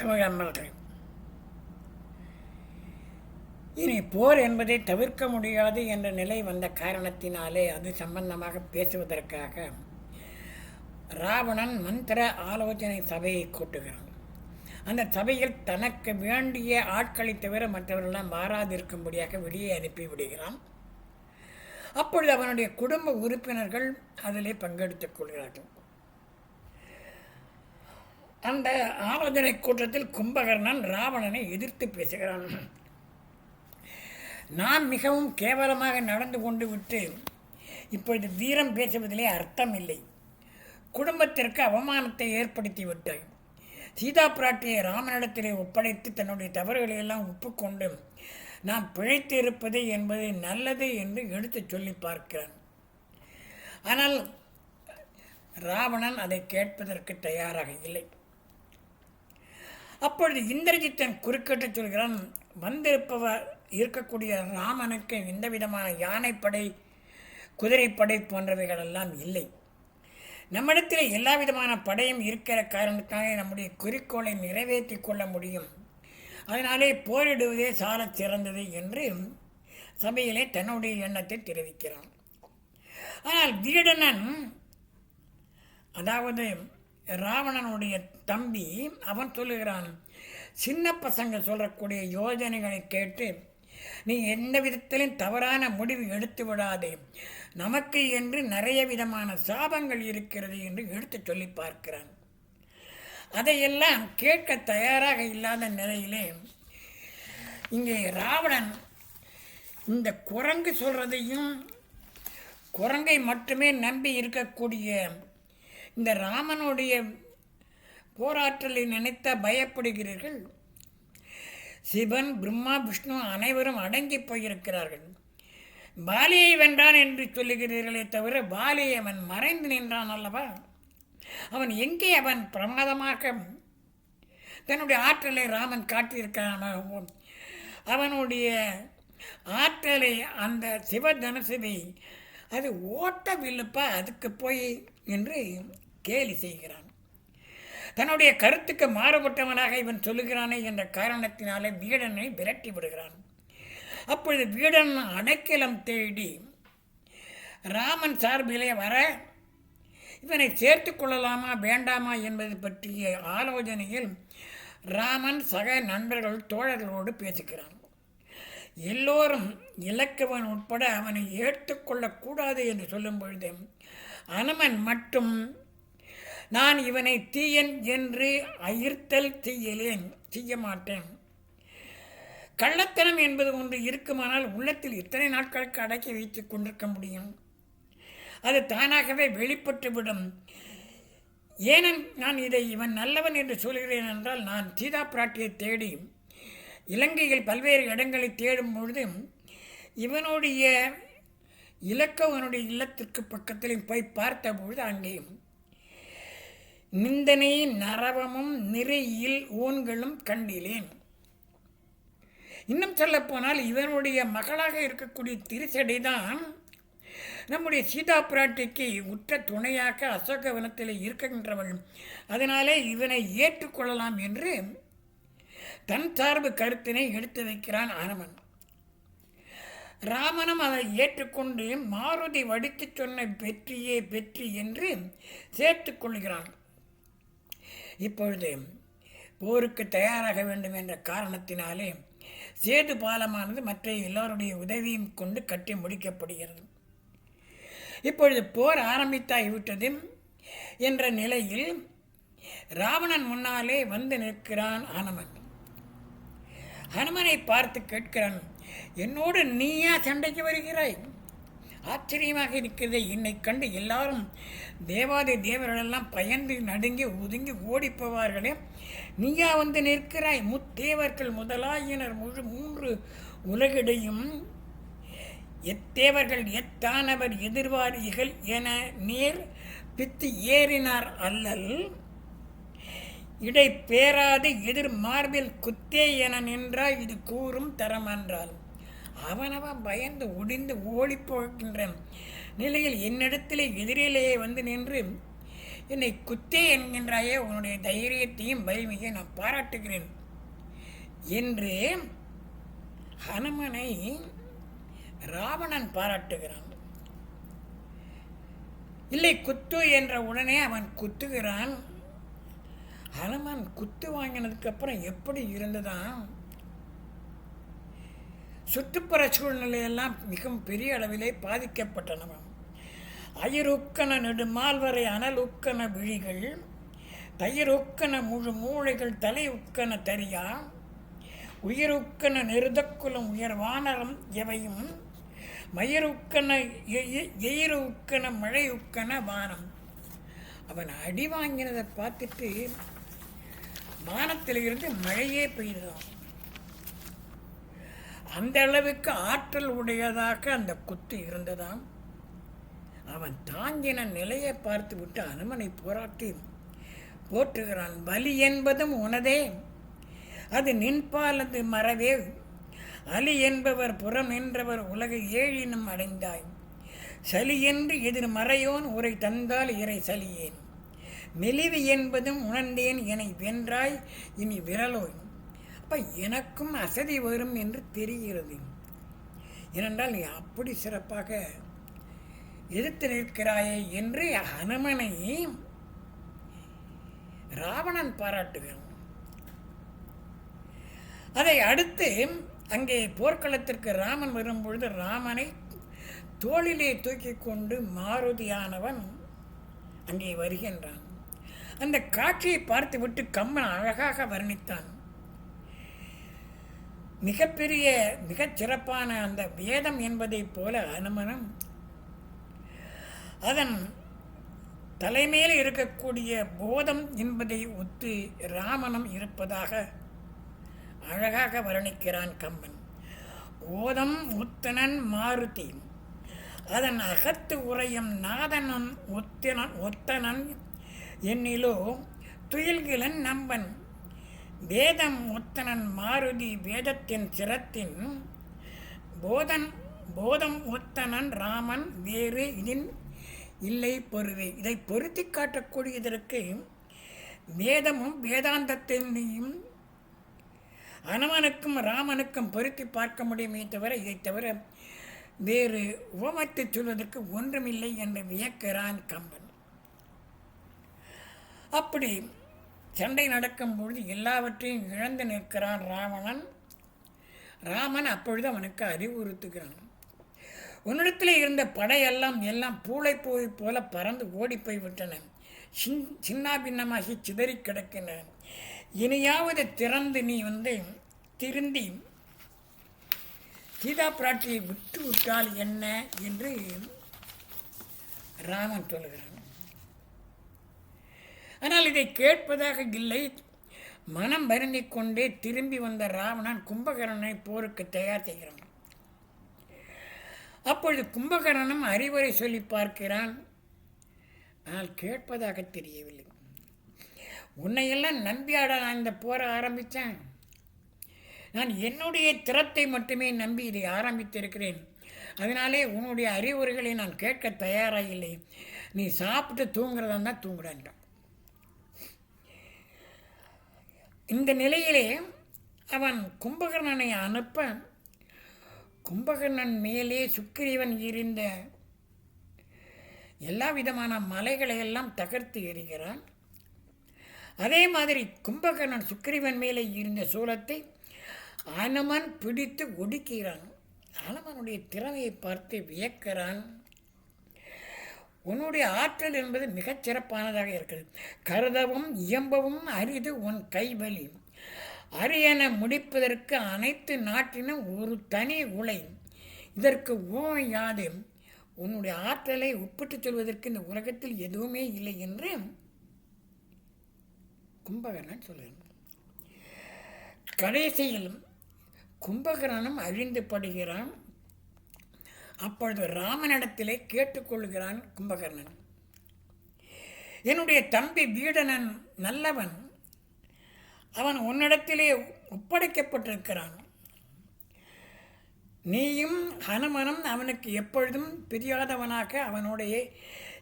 தமிழ் அம்மர்கள் இனி போர் என்பதை தவிர்க்க முடியாது என்ற நிலை வந்த காரணத்தினாலே அது சம்பந்தமாக பேசுவதற்காக ராவணன் மந்திர ஆலோசனை சபையை கூட்டுகிறான். அந்த சபையில் தனக்கு வேண்டிய ஆட்களை தவிர மற்றவர்களெல்லாம் மாறாதிருக்கும்படியாக வெளியே அனுப்பி விடுகிறான். அப்பொழுது அவனுடைய குடும்ப உறுப்பினர்கள் அதிலே பங்கெடுத்துக் கொள்கிறார்கள். அந்த ஆலோசனை கூட்டத்தில் கும்பகர்ணன் ராவணனை எதிர்த்து பேசுகிறான். நான் மிகவும் கேவலமாக நடந்து கொண்டு விட்டு இப்பொழுது வீரம் பேசுவதிலே அர்த்தம் இல்லை குடும்பத்திற்கு அவமானத்தை ஏற்படுத்தி விட்டேன் சீதா பிராட்டியை ராமனிடத்திலே ஒப்படைத்து தன்னுடைய தவறுகளை எல்லாம் ஒப்புக்கொண்டு நான் பிழைத்து இருப்பது என்பது நல்லது என்று எடுத்துச் சொல்லி பார்க்கிறான். ஆனால் ராவணன் அதை கேட்பதற்கு தயாராக இல்லை. அப்பொழுது இந்திரஜித்தன் குறுக்கிட்டு சொல்கிறான் வந்திருப்பவர் இருக்கக்கூடிய ராமனுக்கு எந்த விதமான யானைப்படை குதிரைப்படை போன்றவைகளெல்லாம் இல்லை. நம்மிடத்தில் எல்லா விதமான படையும் இருக்கிற காரணத்தினாலே நம்முடைய குறிக்கோளை நிறைவேற்றி கொள்ள முடியும். அதனாலே போரிடுவதே சால சிறந்தது என்று சபையிலே தன்னுடைய எண்ணத்தை தெரிவிக்கிறான். ஆனால் வீடனன் அதாவது ராவணனுடைய தம்பி அவன் சொல்லுகிறான் சின்ன பசங்க சொல்லக்கூடிய யோஜனைகளை கேட்டு நீ எந்த விதத்திலும் தவறான முடிவு எடுத்து விடாதே. நமக்கு என்று நிறைய விதமான சாபங்கள் இருக்கிறது என்று எடுத்து சொல்லி பார்க்கிறான். அதையெல்லாம் கேட்க தயாராக இல்லாத நிலையிலே இங்கே ராவணன் இந்த குரங்கு சொல்றதையும் குரங்கை மட்டுமே நம்பி இருக்கக்கூடிய இந்த ராமனுடைய போராற்றலை நினைத்த பயப்படுகிறீர்கள்? சிவன் பிரம்மா விஷ்ணு அனைவரும் அடங்கி போயிருக்கிறார்கள். பாலியை வென்றான் என்று சொல்லுகிறீர்களே தவிர பாலியை அவன் மறைந்து நின்றான் அல்லவா? அவன் எங்கே அவன் பிரமாதமாக தன்னுடைய ஆற்றலை ராமன் காட்டியிருக்கிறான்? அவனுடைய ஆற்றலை அந்த சிவ சிவதனுசுவை அது ஓட்ட வில்லுப்பா அதுக்கு போய் என்று கேலி செய்கிறான். தன்னுடைய கருத்துக்கு மாறுபட்டவனாக இவன் சொல்லுகிறானே என்ற காரணத்தினாலே வீடனை விரட்டி விடுகிறான். அப்பொழுது வீடன் அடைக்கலம் தேடி ராமன் சார்பிலே வர இவனை சேர்த்து கொள்ளலாமா வேண்டாமா? என்பது பற்றிய ஆலோசனையில் ராமன் சக நண்பர்கள் தோழர்களோடு பேசுகிறான். எல்லோரும் இலக்கவன் உட்பட அவனை ஏற்றுக்கொள்ளக்கூடாது என்று சொல்லும் பொழுது அனுமன் மட்டும் நான் இவனை தீயன் என்று அயிர்த்தல் செய்யலேன் செய்ய மாட்டேன். கள்ளத்தனம் என்பது ஒன்று இருக்குமானால் உள்ளத்தில் இத்தனை நாட்களுக்கு அடக்கி வைத்துக் கொண்டிருக்க முடியும். அது தானாகவே வெளிப்பட்டுவிடும். ஏனென் நான் இதை இவன் நல்லவன் என்று சொல்கிறேன் என்றால் நான் சீதா பிராட்டியை தேடி இலங்கையில் பல்வேறு இடங்களை தேடும் பொழுது இவனுடைய இலக்கவனுடைய இல்லத்திற்கு பக்கத்திலையும் போய் பார்த்த பொழுது அங்கேயும் நிந்தனை நரவமும் நிறையில் ஊன்களும் கண்டிலேன். இன்னும் சொல்லப்போனால் இவனுடைய மகளாக இருக்கக்கூடிய திருச்சடை தான் நம்முடைய சீதா பிராட்டிக்கு உற்ற துணையாக அசோகவனத்தில் இருக்கின்றவள். அதனாலே இவனை ஏற்றுக்கொள்ளலாம் என்று தன் சார்பு கருத்தினை எடுத்து வைக்கிறான் ஆனவன் ராமனும் அதை ஏற்றுக்கொண்டு மாருதி வடித்து சொன்ன வெற்றியே வெற்றி என்று சேர்த்து கொள்கிறான். இப்பொழுது போருக்கு தயாராக வேண்டும் என்ற காரணத்தினாலே சேது பாலமானது மற்ற எல்லோருடைய உதவியும் கொண்டு கட்டி முடிக்கப்படுகிறது. இப்பொழுது போர் ஆரம்பித்தாகிவிட்டது என்ற நிலையில் ராவணன் முன்னாலே வந்து நிற்கிறான் ஹனுமன். ஹனுமனை பார்த்து கேட்கிறான் என்னோடு நீயா சண்டைக்கு வருகிறாய்? ஆச்சரியமாக இருக்கிறது என்னை கண்டு எல்லாரும் தேவாதி தேவர்களெல்லாம் பயந்து நடுங்கி ஒதுங்கி ஓடிப்போவார்களே. நீயா வந்து நிற்கிறாய் முத்தேவர்கள் முதலாயினர் முழு மூன்று உலகிடையும். எத்தேவர்கள் எத்தானவர் எதிர்வாரிகள் என நேர் பித்து ஏறினார் அல்லல். இடை பேராது எதிர் மார்பில் குத்தே என நின்றால் இது கூறும் தரமன்றால். அவனவன் பயந்து ஒடிந்து ஓடிப்போகின்ற நிலையில் என்னிடத்திலே எதிரிலேயே வந்து நின்று என்னை குத்தே என்கின்றாயே உன்னுடைய தைரியத்தையும் வலிமையை நான் பாராட்டுகிறேன். என்று ஹனுமனை ராவணன் பாராட்டுகிறான். இல்லை குத்து என்ற உடனே அவன் குத்துகிறான். ஹனுமன் குத்து வாங்கினதுக்கப்புறம் எப்படி இருந்ததான் சுற்றுப்புற சூழ்நிலையெல்லாம் மிகவும் பெரிய அளவிலே பாதிக்கப்பட்டனவன் அயிருக்கன நெடுமால்வரை அனலுக்கன விழிகள் தயிருக்கண முழு மூளைகள் தலை உக்கன தரியா உயிருக்கன நெருதக்குலம் உயர் வானரம் எவையும் மயிருக்கன மழை உக்கண வானம். அவன் அடி வாங்கினதை பார்த்துட்டு வானத்தில் இருந்து மழையே பெய்தான் அந்த அளவுக்கு ஆற்றல் உடையதாக அந்த குத்து இருந்ததாம். அவன் தாங்கின நிலையை பார்த்து விட்டு அனுமனை போராட்டி போற்றுகிறான் வலி என்பதும் உனதே. அது நின்பாலது மறவே அலி என்பவர் புறம் என்றவர் உலக ஏழினும் அடைந்தாய். சலி என்று எதிர் மறையோன் உரை தந்தால் இறை சலியேன் மெலிவு என்பதும் உணர்ந்தேன் என வென்றாய் இனி விரலோய். அப்போ எனக்கும் அசதி வரும் என்று தெரிகிறது. ஏனென்றால் நீ அப்படி சிறப்பாக எதிர்த்து நிற்கிறாயே என்று ஹனுமனை ராவணன் பாராட்டுகிறான். அதை அடுத்து அங்கே போர்க்களத்திற்கு ராமன் வரும்பொழுது ராமனை தோளிலே தூக்கி கொண்டு மாருதியானவன் அங்கே வருகின்றான். அந்த காட்சியை பார்த்துவிட்டு கம்மன் அழகாக வர்ணித்தான். மிகப்பெரிய மிகச் சிறப்பான அந்த வேதம் என்பதைப் போல அனுமனம் அதன் தலைமையில் இருக்கக்கூடிய போதம் என்பதை ஒத்து ராமனம் இருப்பதாக அழகாக வர்ணிக்கிறான் கம்பன். ஓதம் உத்தனன் மாருதி அதன் அகத்து உரையும் நாதனன் ஒத்தனன் ஒத்தனன் என்னிலோ துயில்கிலன் நம்பன் வேதம் ஒத்தனன் மாருதி வேதத்தின் சிரத்தின் போதன் போதம் ஒத்தனன் ராமன் வேறு இதில் இல்லை பொருவே. இதை பொருத்தி காட்டக்கூடியதற்கு வேதமும் வேதாந்தத்தினையும் அனுமனுக்கும் ராமனுக்கும் பொருத்தி பார்க்க முடியுமே தவிர இதை தவிர வேறு உவமத்தை சொல்வதற்கு ஒன்றுமில்லை என்று வியக்கிறான் கம்பன். அப்படி சண்டை நடக்கும் பொழுது எல்லாவற்றையும் இழந்து நிற்கிறான் ராவணன். ராமன் அப்பொழுது அவனுக்கு அறிவுறுத்துகிறான். உன்னிடத்தில் இருந்த படையெல்லாம் எல்லாம் பூளை போய் போல பறந்து ஓடி விட்டன சின் சின்ன பின்னமாகி சிதறி கிடக்கின. இனியாவது திறந்து நீ வந்து திருந்தி சீதா பிராட்டியை விட்டு விட்டால் என்ன? என்று ராமன் சொல்கிறான் ஆனால் இதை கேட்பதாக இல்லை. மனம் வருந்தி கொண்டே திரும்பி வந்த ராவணன் கும்பகரனை போருக்கு தயார் செய்கிறான். அப்பொழுது கும்பகர்ணனும் அறிவுரை சொல்லி பார்க்கிறான். ஆனால் கேட்பதாக தெரியவில்லை. உன்னையெல்லாம் நம்பியாட நான் இந்த போரை ஆரம்பித்தேன். நான் என்னுடைய திறத்தை மட்டுமே நம்பி இதை ஆரம்பித்திருக்கிறேன். அதனாலே உன்னுடைய அறிவுரைகளை நான் கேட்க தயாராக இல்லை நீ சாப்பிட்டு தூங்குறதா தான் தூங்குடான்றான் இந்த நிலையிலே அவன் கும்பகர்ணனை அனுப்ப கும்பகர்ணன் மேலே சுக்கிரீவன் இருந்த எல்லா விதமான மலைகளை எல்லாம் தகர்த்து எறிகிறான். அதே மாதிரி கும்பகர்ணன் சுக்கிரீவன் மேலே இருந்த சூலத்தை அனுமன் பிடித்து ஒடுக்கிறான். அனுமனுடைய திறமையை பார்த்து வியக்கிறான். உன்னுடைய ஆற்றல் என்பது மிகச் சிறப்பானதாக இருக்கிறது. கருதவும் இயம்பவும் அரிது உன் கைவலி. அரியணை முடிப்பதற்கு அனைத்து நாட்டினும் ஒரு தனி உலை. இதற்கு ஊமை யாது? உன்னுடைய ஆற்றலை ஒப்பிட்டுச் சொல்வதற்கு இந்த உலகத்தில் எதுவுமே இல்லை என்று கும்பகர்ணன் சொல்லுகிறான் கடைசியில் கும்பகர்ணனும் அழிந்து படுகிறான். அப்பொழுது ராமனிடத்திலே கேட்டுக்கொள்கிறான் கும்பகர்ணன். என்னுடைய தம்பி வீடனன் நல்லவன். அவன் உன்னிடத்திலே ஒப்படைக்கப்பட்டிருக்கிறான். நீயும் ஹனுமனும் அவனுக்கு எப்பொழுதும் பிரியாதவனாக அவனுடைய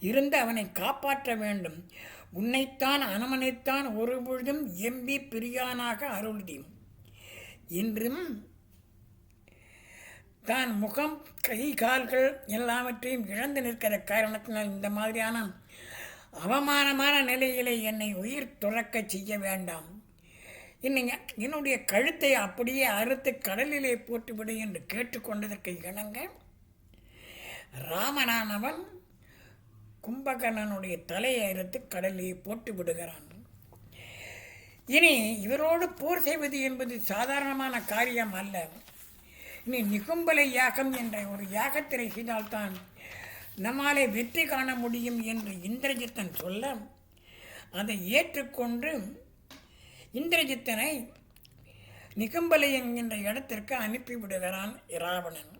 இருந்து அவனை காப்பாற்ற வேண்டும். உன்னைத்தான் அனுமனைத்தான் ஒரு பொழுதும் எம்பி பிரியானாக அருள்தி என்றும் தான் முகம் கை கால்கள் எல்லாவற்றையும் இழந்து நிற்கிற காரணத்தினால் இந்த மாதிரியான அவமானமான நிலையிலே என்னை உயிர் துறக்க செய்ய வேண்டாம். இன்னைங்க என்னுடைய கழுத்தை அப்படியே அறுத்து கடலிலே போட்டுவிடு என்று கேட்டுக்கொண்டதற்கு இணங்க ராமனானவன் கும்பகர்ணனுடைய தலையை அறுத்து கடலிலே போட்டு விடுகிறான் இனி இவரோடு போர் செய்வது என்பது சாதாரணமான காரியம் அல்ல. இனி நிகும்பலை யாகம் என்ற ஒரு யாகத்திரை செய்தால்தான் நம்மாலே வெற்றி காண முடியும் என்று இந்திரஜித்தன் சொல்ல அதை ஏற்றுக்கொண்டு இந்திரஜித்தனை நிகம்பலை என்கின்ற இடத்திற்கு அனுப்பிவிடுகிறான் இராவணன்.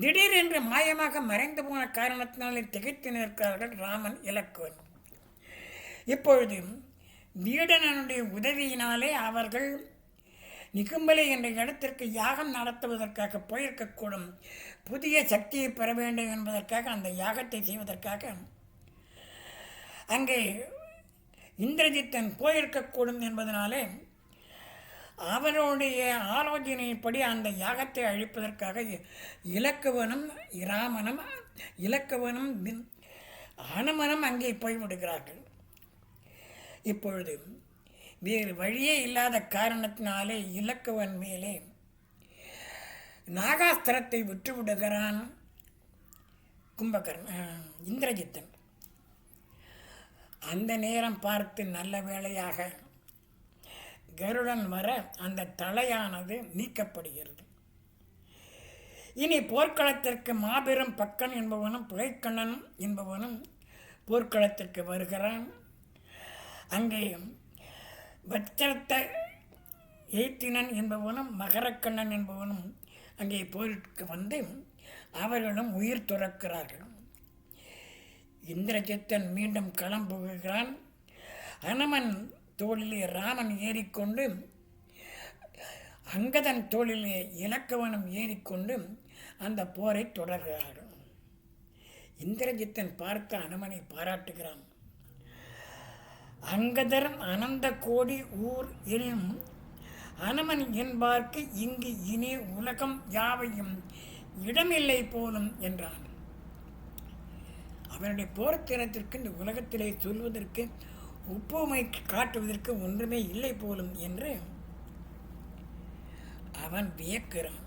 திடீரென்று மாயமாக மறைந்து போன காரணத்தினாலே திகைத்து நிற்கிறார்கள் ராமன் இலக்குவன் இப்பொழுது வீடனனுடைய உதவியினாலே அவர்கள் நிகும்பலை என்ற இடத்திற்கு யாகம் நடத்துவதற்காக போயிருக்கக்கூடும். புதிய சக்தியை பெற வேண்டும் என்பதற்காக அந்த யாகத்தை செய்வதற்காக. அங்கே இந்திரஜித்தன் போயிருக்கக்கூடும் என்பதனாலே அவருடைய ஆலோசனைப்படி அந்த யாகத்தை அழிப்பதற்காக இலக்குவனும் இராமனும் இலக்குவனும் அனுமனும் அங்கே போய்விடுகிறார்கள். இப்பொழுது வேறு வழியே இல்லாத காரணத்தினாலே இலக்குவன் மேலே. நாகாஸ்திரத்தை விட்டுவிடுகிறான் கும்பகர்ண இந்திரஜித்தன். அந்த நேரம் பார்த்து நல்ல வேளையாக கருடன் வர அந்த தலையானது நீக்கப்படுகிறது. இனி போர்க்களத்திற்கு மாபெரும் பக்கன் என்பவனும் புகைக்கண்ணன் என்பவனும் போர்க்களத்திற்கு வருகிறான். அங்கே வச்சரத்த ஏத்தினன் என்பவனும் மகரக்கண்ணன் என்பவனும் அங்கே போருக்கு வந்து அவர்களும் உயிர் துறக்கிறார்கள். இந்திரஜித்தன் மீண்டும் களம் புகுகிறான் அனுமன் தோளிலே ராமன் ஏறிக்கொண்டு அங்கதன் தோளிலே இலக்கவனம் ஏறிக்கொண்டு அந்த போரை தொடர்கிறார்கள். இந்திரஜித்தன் பார்த்து அனுமனை பாராட்டுகிறான். அங்கதரம் அனந்த கோடி ஊர் எனும் அனுமன் என்பார்க்கு இங்கு இனி உலகம் யாவையும் இடமில்லை போலும் என்றான். அவனுடைய போர்த்தினத்திற்கு இந்த உலகத்திலே சொல்வதற்கு ஒப்புமை காட்டுவதற்கு ஒன்றுமே இல்லை போலும் என்று அவன் வியக்கிறான்.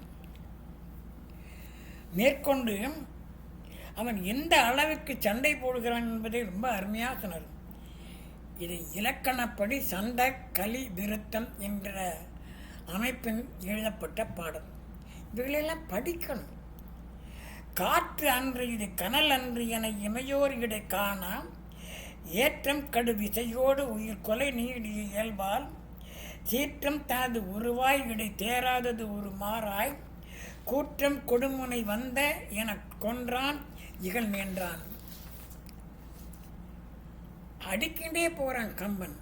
மேற்கொண்டு அவன் எந்த அளவுக்கு சண்டை போடுகிறான் என்பதை ரொம்ப அருமையாக சொன்னார். இது இலக்கணப்படி சந்த கலி விருத்தம் என்ற அமைப்பின் எழுதப்பட்ட பாடம். இவைகளெல்லாம் படிக்கணும். காற்று அன்று இது கனல் அன்று என இமையோர் இடை காணாம் ஏற்றம் கடு விசையோடு உயிர் கொலை நீடிய இயல்பால் சீற்றம் தனது உருவாய் இடை தேராதது ஒரு மாறாய் கூற்றம் கொடுமுனை வந்த எனக் கொன்றான் இகழ் நின்றான். அடிக்கின்றே போகிறான் கம்பன்.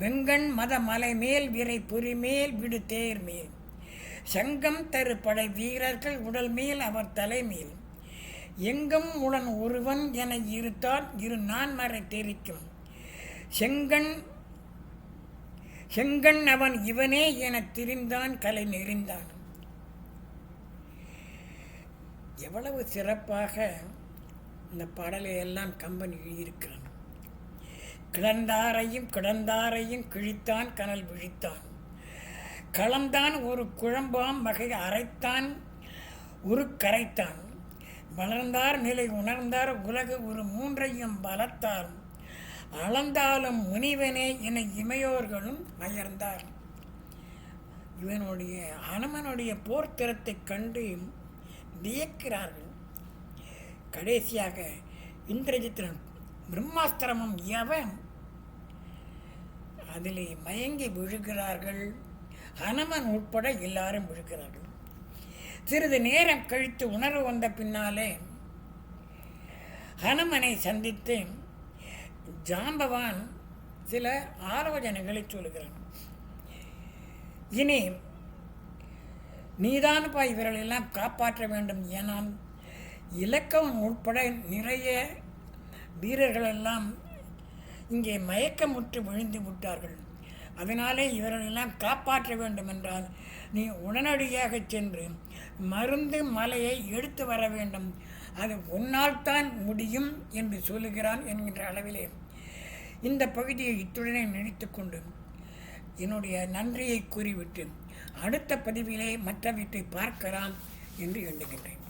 வெங்கண் மத மலை மேல் விரை பொறி மேல் விடு தேர் மேல். சங்கம் தரு படை வீரர்கள் உடல் மேல் அவர் தலைமேல் எங்கும் உடன் ஒருவன் என இருத்தால் இரு நான்மறை தெரிக்கும். செங்கண் செங்கண் அவன் இவனே எனத் திரிந்தான் கலை நெறிந்தான். எவ்வளவு சிறப்பாக இந்த பாடலை எல்லாம் கம்பன் எழுதியிருக்கிறான். கிடந்தாரையும் கிடந்தாரையும் கிழித்தான் கனல் விழித்தான். களந்தான் ஒரு குழம்பாம் வகை அரைத்தான் உரு கரைத்தான். வளர்ந்தார் நிலை உணர்ந்தார் உலகு ஒரு மூன்றையும் வளர்த்தார். அளந்தாலும் முனிவனே என இமையோர்களும் அயர்ந்தார் இவனுடைய அனுமனுடைய போர்த்திறத்தைக் கண்டு வியக்கிறார்கள். கடைசியாக இந்திரஜித்திரன் பிரம்மாஸ்திரமும் எவன்? அதிலே மயங்கி விழுகிறார்கள். ஹனுமன் உட்பட எல்லாரும் விழுகிறார்கள். சிறிது நேரம் கழித்து உணர்வு வந்த பின்னாலே ஹனுமனை சந்தித்து ஜாம்பவான் சில ஆலோசனைகளை சொல்கிறான் இனி நீதானப்பா இவர்களெல்லாம் காப்பாற்ற வேண்டும் ஏனால் இலக்கம் உட்பட நிறைய வீரர்களெல்லாம் இங்கே மயக்கமுற்று விழுந்து விட்டார்கள். அதனாலே இவர்களெல்லாம் காப்பாற்ற வேண்டுமென்றால் நீ உடனடியாக சென்று மருந்து மலையை எடுத்து வர வேண்டும். அது உன்னால் தான் முடியும் என்று சொல்லுகிறான் என்கின்ற அளவிலே. இந்த பகுதியை இத்துடனே நினைத்துக்கொண்டு என்னுடைய நன்றியை கூறிவிட்டு அடுத்த பதிவிலே மற்றவற்றை பார்க்கலாம் என்று எண்ணுகின்றேன்.